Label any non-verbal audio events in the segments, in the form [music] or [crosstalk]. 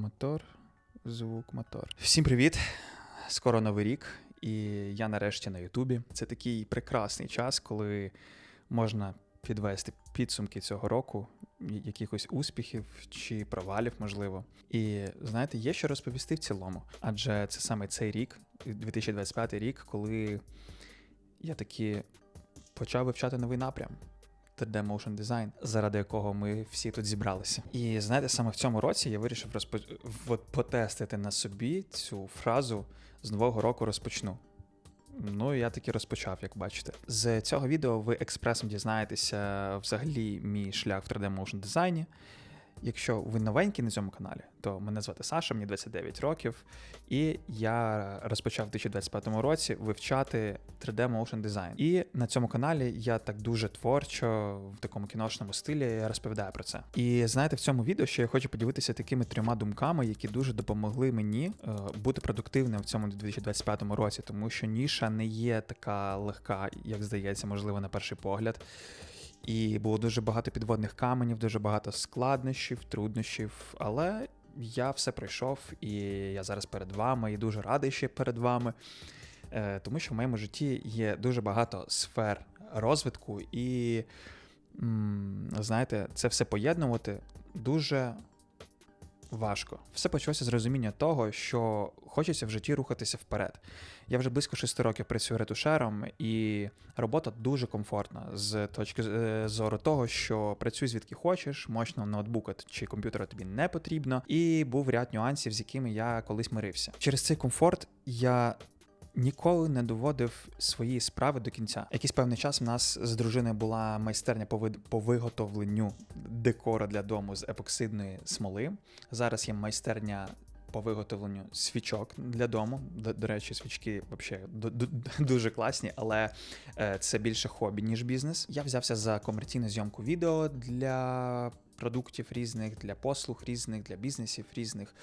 мотор, звук мотор. Всім привіт! Скоро новий рік, і я нарешті на Ютубі. Це такий прекрасний час, коли можна підвести підсумки цього року, якихось успіхів чи провалів, можливо. І знаєте, є що розповісти в цілому. Адже це саме цей рік, 2025 рік, коли я таки почав вивчати новий напрям. 3D Motion Design, заради якого ми всі тут зібралися. І знаєте, саме в цьому році я вирішив розпо... от потестити на собі цю фразу з нового року розпочну. Ну, я таки розпочав, як бачите. З цього відео ви експресом дізнаєтеся взагалі мій шлях в 3D Motion дизайні. Якщо ви новенький на цьому каналі, то мене звати Саша, мені 29 років, і я розпочав в 2025 році вивчати 3D Motion Design. І на цьому каналі я так дуже творчо в такому кіношному стилі розповідаю про це. І знаєте, в цьому відео ще я хочу поділитися такими трьома думками, які дуже допомогли мені е, бути продуктивним в цьому 2025 році, тому що ніша не є така легка, як здається, можливо, на перший погляд. І було дуже багато підводних каменів, дуже багато складнощів, труднощів. Але я все пройшов, і я зараз перед вами, і дуже радий ще перед вами. Е, Тому що в моєму житті є дуже багато сфер розвитку, і знаєте, це все поєднувати дуже важко. Все почалося з розуміння того, що хочеться в житті рухатися вперед. Я вже близько шести років працюю ретушером, і робота дуже комфортна з точки е, зору того, що працюй звідки хочеш, мощного ноутбука чи комп'ютера тобі не потрібно, і був ряд нюансів, з якими я колись мирився. Через цей комфорт я. Ніколи не доводив свої справи до кінця. Якийсь певний час в нас з дружиною була майстерня по вид- по виготовленню декора для дому з епоксидної смоли. Зараз є майстерня по виготовленню свічок для дому. До, до речі, свічки взагалі [laughs] дуже класні, але е, це більше хобі, ніж бізнес. Я взявся за комерційну зйомку відео для продуктів різних, для послуг різних, для бізнесів різних.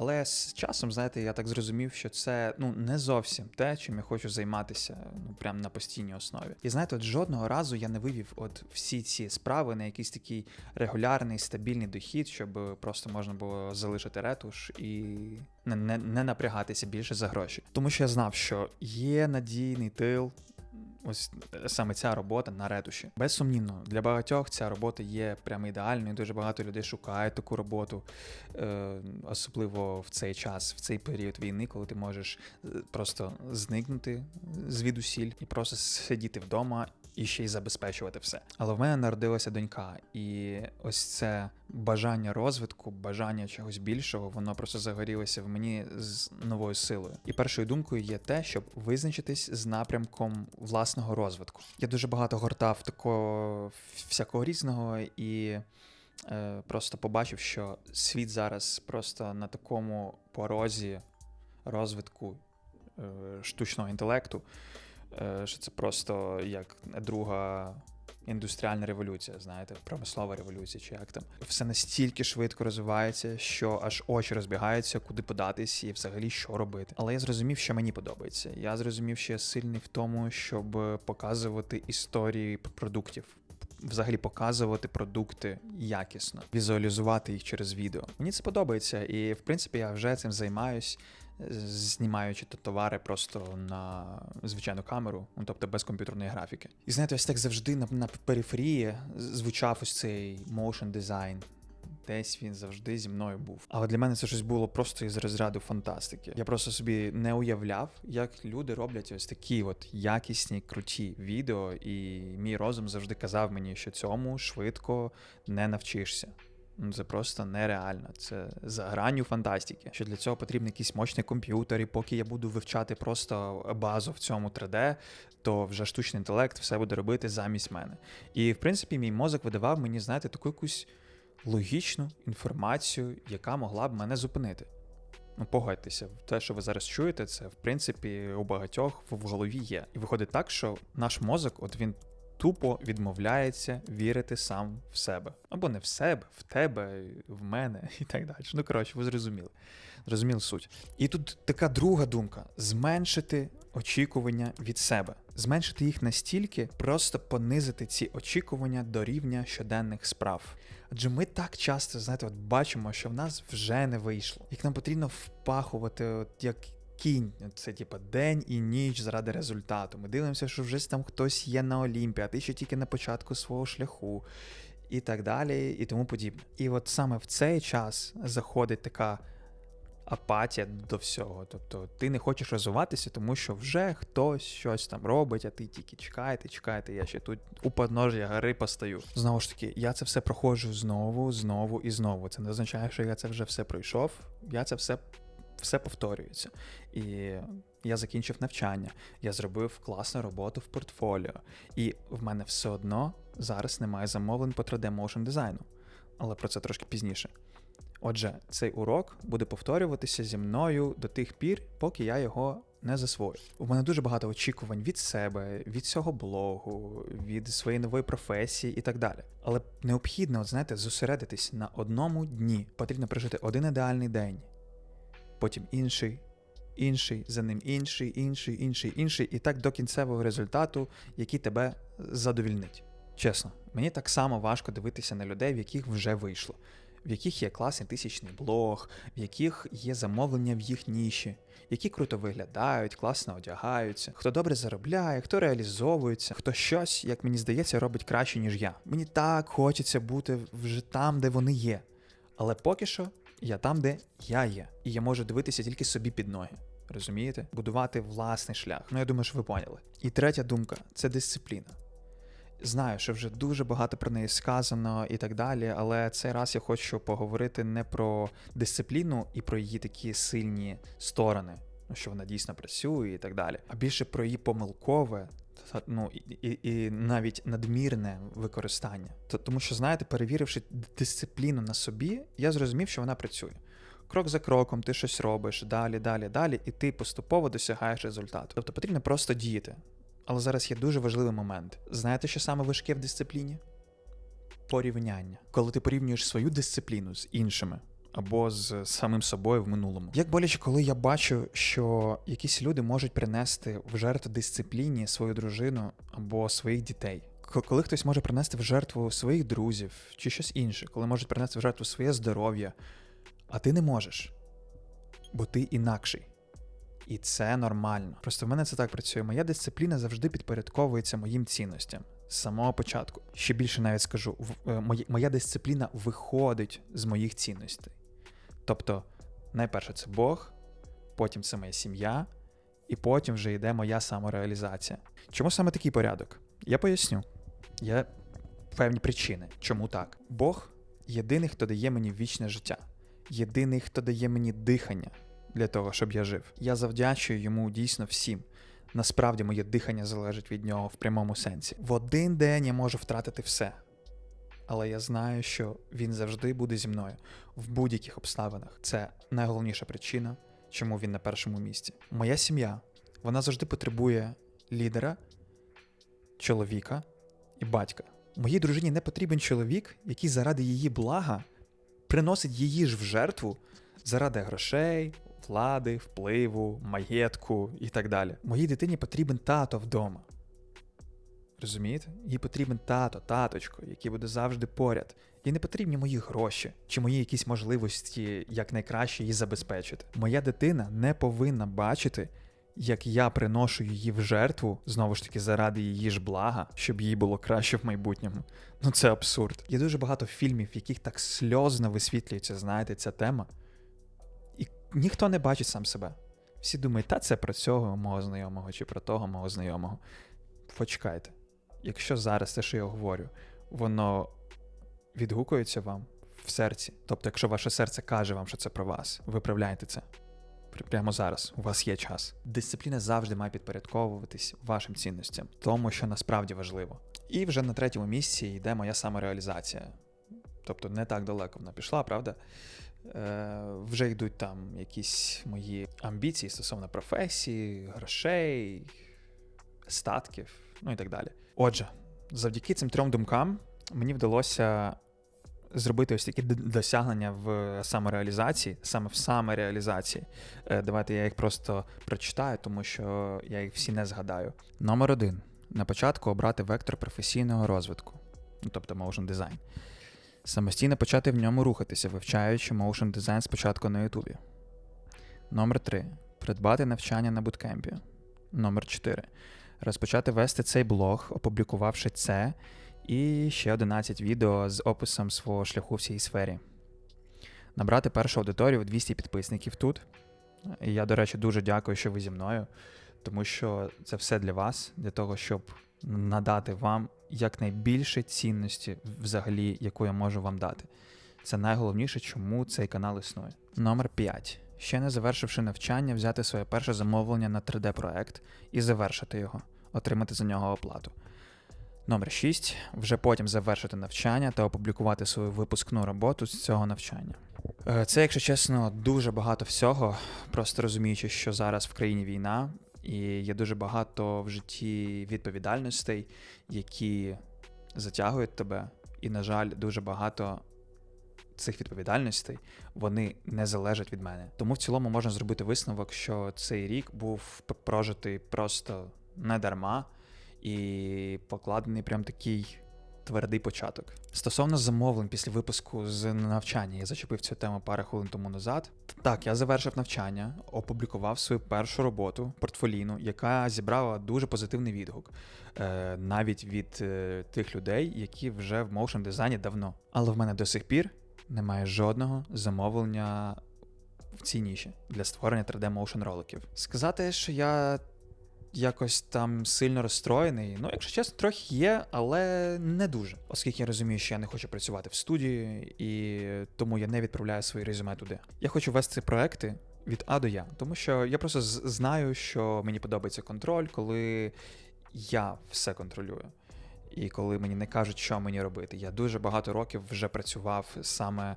Але з часом, знаєте, я так зрозумів, що це ну не зовсім те, чим я хочу займатися ну прям на постійній основі. І знаєте, от жодного разу я не вивів от всі ці справи на якийсь такий регулярний стабільний дохід, щоб просто можна було залишити ретуш і не, не, не напрягатися більше за гроші. Тому що я знав, що є надійний тил. Ось саме ця робота на ретуші. Безсумнівно, для багатьох ця робота є прямо ідеальною. Дуже багато людей шукають таку роботу, е, особливо в цей час, в цей період війни, коли ти можеш е, просто зникнути звідусіль і просто сидіти вдома і ще й забезпечувати все. Але в мене народилася донька, і ось це бажання розвитку, бажання чогось більшого, воно просто загорілося в мені з новою силою. І першою думкою є те, щоб визначитись з напрямком власного розвитку. Я дуже багато гортав такого всякого різного і. е, Просто побачив, що світ зараз просто на такому порозі розвитку е, штучного інтелекту, що це просто як друга індустріальна революція, знаєте, промислова революція, чи як там. Все настільки швидко розвивається, що аж очі розбігаються, куди податись і взагалі що робити. Але я зрозумів, що мені подобається. Я зрозумів, що я сильний в тому, щоб показувати історії продуктів. Взагалі показувати продукти якісно, візуалізувати їх через відео. Мені це подобається, і в принципі я вже цим займаюсь, е, знімаючи товари просто на звичайну камеру, ну тобто без комп'ютерної графіки. І знаєте, ось так завжди на, на периферії звучав ось цей motion design. Десь він завжди зі мною був. Але для мене це щось було просто із розряду фантастики. Я просто собі не уявляв, як люди роблять ось такі от якісні, круті відео, і мій розум завжди казав мені, що цьому швидко не навчишся. Це просто нереально. Це за гранню фантастики. Що для цього потрібен якийсь мощний комп'ютер, і поки я буду вивчати просто базу в цьому 3D, то вже штучний інтелект все буде робити замість мене. І в принципі, мій мозок видавав мені, знаєте, таку якусь логічну інформацію, яка могла б мене зупинити. Ну, погодьтеся, те, що ви зараз чуєте, це в принципі у багатьох в голові є. І виходить так, що наш мозок, от він тупо відмовляється вірити сам в себе. Або не в себе, в тебе, в мене і так далі. Ну, коротше, ви зрозуміли. Зрозуміли суть. І тут така друга думка: зменшити очікування від себе, зменшити їх настільки, просто понизити ці очікування до рівня щоденних справ. Адже ми так часто, знаєте, от бачимо, що в нас вже не вийшло. Як нам потрібно впахувати, от як кінь, це типа день і ніч заради результату. Ми дивимося, що вже там хтось є на Олімпі, а ти ще тільки на початку свого шляху, і так далі, і тому подібне. І от саме в цей час заходить така апатія до всього. Тобто ти не хочеш розвиватися, тому що вже хтось щось там робить, а ти тільки чекаєте, чекаєте, я ще тут у подножжя гори постаю. Знову ж таки, я це все проходжу знову, знову і знову. Це не означає, що я це вже все пройшов. Я це все. Все повторюється. І я закінчив навчання, я зробив класну роботу в портфоліо, і в мене все одно зараз немає замовлень по 3D Motion дизайну. Але про це трошки пізніше. Отже, цей урок буде повторюватися зі мною до тих пір, поки я його не засвою. У мене дуже багато очікувань від себе, від цього блогу, від своєї нової професії і так далі. Але необхідно, от, знаєте, зосередитись на одному дні. Потрібно прожити один ідеальний день, потім інший, інший, за ним інший, інший, інший, інший, і так до кінцевого результату, який тебе задовільнить. Чесно, мені так само важко дивитися на людей, в яких вже вийшло в яких є класний тисячний блог, в яких є замовлення в їх ніші, які круто виглядають, класно одягаються, хто добре заробляє, хто реалізовується, хто щось, як мені здається, робить краще, ніж я. Мені так хочеться бути вже там, де вони є. Але поки що я там, де я є, і я можу дивитися тільки собі під ноги. Розумієте? Будувати власний шлях. Ну я думаю, що ви поняли. І третя думка це дисципліна. Знаю, що вже дуже багато про неї сказано і так далі, але цей раз я хочу поговорити не про дисципліну і про її такі сильні сторони, ну, що вона дійсно працює і так далі, а більше про її помилкове. Ну і, і навіть надмірне використання. Тому що, знаєте, перевіривши дисципліну на собі, я зрозумів, що вона працює. Крок за кроком, ти щось робиш далі, далі, далі, і ти поступово досягаєш результату. Тобто потрібно просто діяти. Але зараз є дуже важливий момент. Знаєте, що саме важке в дисципліні? Порівняння. Коли ти порівнюєш свою дисципліну з іншими або з самим собою в минулому. Як боляче, коли я бачу, що якісь люди можуть принести в жертву дисципліні свою дружину або своїх дітей. Коли хтось може принести в жертву своїх друзів чи щось інше, коли можуть принести в жертву своє здоров'я, а ти не можеш, бо ти інакший. І це нормально. Просто в мене це так працює. Моя дисципліна завжди підпорядковується моїм цінностям з самого початку. Ще більше навіть скажу, е, моя дисципліна виходить з моїх цінностей. Тобто, найперше це Бог, потім це моя сім'я, і потім вже йде моя самореалізація. Чому саме такий порядок? Я поясню. Є певні причини, чому так. Бог єдиний, хто дає мені вічне життя, єдиний, хто дає мені дихання для того, щоб я жив. Я завдячую йому дійсно всім. Насправді моє дихання залежить від нього в прямому сенсі. В один день я можу втратити все. Але я знаю, що він завжди буде зі мною в будь-яких обставинах. Це найголовніша причина, чому він на першому місці. Моя сім'я вона завжди потребує лідера, чоловіка і батька. Моїй дружині не потрібен чоловік, який заради її блага приносить її ж в жертву заради грошей, влади, впливу, маєтку і так далі. Моїй дитині потрібен тато вдома. Розумієте? Їй потрібен тато, таточко, який буде завжди поряд. Їй не потрібні мої гроші чи мої якісь можливості якнайкраще її забезпечити. Моя дитина не повинна бачити, як я приношу її в жертву, знову ж таки, заради її ж блага, щоб їй було краще в майбутньому. Ну це абсурд. Є дуже багато фільмів, в яких так сльозно висвітлюється, знаєте, ця тема ніхто не бачить сам себе. Всі думають, та це про цього мого знайомого чи про того мого знайомого. Почекайте, якщо зараз те, що я говорю, воно відгукується вам в серці. Тобто, якщо ваше серце каже вам, що це про вас, виправляйте це. Прямо зараз у вас є час. Дисципліна завжди має підпорядковуватись вашим цінностям, тому що насправді важливо. І вже на третьому місці йде моя самореалізація. Тобто не так далеко вона пішла, правда? Е, вже йдуть там якісь мої амбіції стосовно професії, грошей, статків, ну і так далі. Отже, завдяки цим трьом думкам мені вдалося зробити ось такі досягнення в самореалізації, саме в самореалізації. Е, Давайте я їх просто прочитаю, тому що я їх всі не згадаю. Номер один. На початку обрати вектор професійного розвитку, ну, тобто motion design. Самостійно почати в ньому рухатися, вивчаючи motion design спочатку на Ютубі. Номер 3. Придбати навчання на буткемпі. Номер 4. Розпочати вести цей блог, опублікувавши це і ще 11 відео з описом свого шляху в цій сфері. Набрати першу аудиторію 200 підписників тут. І я, до речі, дуже дякую, що ви зі мною, тому що це все для вас, для того, щоб надати вам якнайбільше цінності, взагалі, яку я можу вам дати. Це найголовніше, чому цей канал існує. Номер 5. Ще не завершивши навчання, взяти своє перше замовлення на 3D-проект і завершити його, отримати за нього оплату. Номер 6. Вже потім завершити навчання та опублікувати свою випускну роботу з цього навчання. Е, Це, якщо чесно, дуже багато всього, просто розуміючи, що зараз в країні війна, і є дуже багато в житті відповідальностей, які затягують тебе. І, на жаль, дуже багато цих відповідальностей вони не залежать від мене. Тому в цілому можна зробити висновок, що цей рік був прожитий просто не дарма і покладений прям такий твердий початок. Стосовно замовлень після випуску з навчання, я зачепив цю тему пару хвилин тому назад. Так, я завершив навчання, опублікував свою першу роботу, портфолійну, яка зібрала дуже позитивний відгук, е, навіть від е, тих людей, які вже в моушн дизайні давно. Але в мене до сих пір немає жодного замовлення в цій ніші для створення 3D motion роликів. Сказати, що я якось там сильно розстроєний. Ну, якщо чесно, трохи є, але не дуже. Оскільки я розумію, що я не хочу працювати в студії, і тому я не відправляю свої резюме туди. Я хочу вести проекти від А до Я, тому що я просто знаю, що мені подобається контроль, коли я все контролюю. І коли мені не кажуть, що мені робити. Я дуже багато років вже працював саме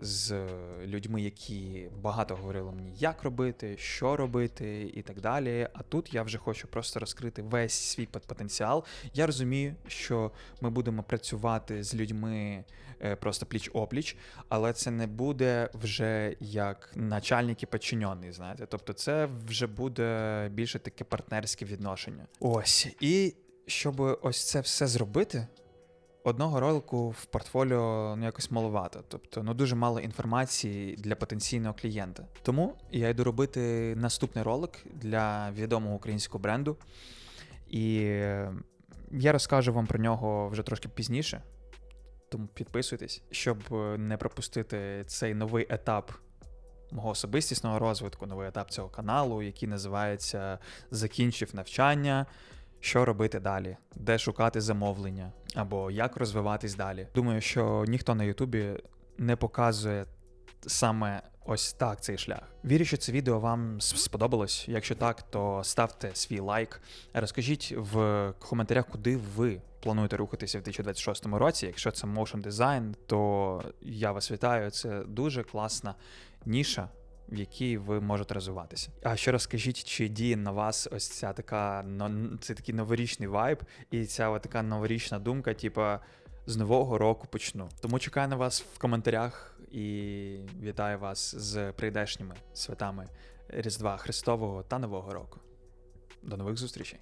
з людьми, які багато говорили мені, як робити, що робити і так далі. А тут я вже хочу просто розкрити весь свій пот- потенціал. Я розумію, що ми будемо працювати з людьми е, просто пліч-опліч, але це не буде вже як начальник і підчинений, знаєте. Тобто, це вже буде більше таке партнерське відношення. Ось. І щоб ось це все зробити, одного ролику в портфоліо ну, якось маловато. Тобто, ну дуже мало інформації для потенційного клієнта. Тому я йду робити наступний ролик для відомого українського бренду. І е, я розкажу вам про нього вже трошки пізніше. Тому підписуйтесь, щоб е, не пропустити цей новий етап мого особистісного розвитку, новий етап цього каналу, який називається Закінчив навчання. Що робити далі, де шукати замовлення, або як розвиватись далі. Думаю, що ніхто на Ютубі не показує саме ось так цей шлях. Вірю, що це відео вам сподобалось. Якщо так, то ставте свій лайк. Розкажіть в коментарях, куди ви плануєте рухатися в 2026 році. Якщо це motion design, то я вас вітаю. Це дуже класна ніша. В якій ви можете розвиватися. А ще розкажіть, чи діє на вас ось ця така но- це такий новорічний вайб, і ця така новорічна думка, типа з нового року почну. Тому чекаю на вас в коментарях і вітаю вас з прийдешніми святами Різдва Христового та Нового року. До нових зустрічей!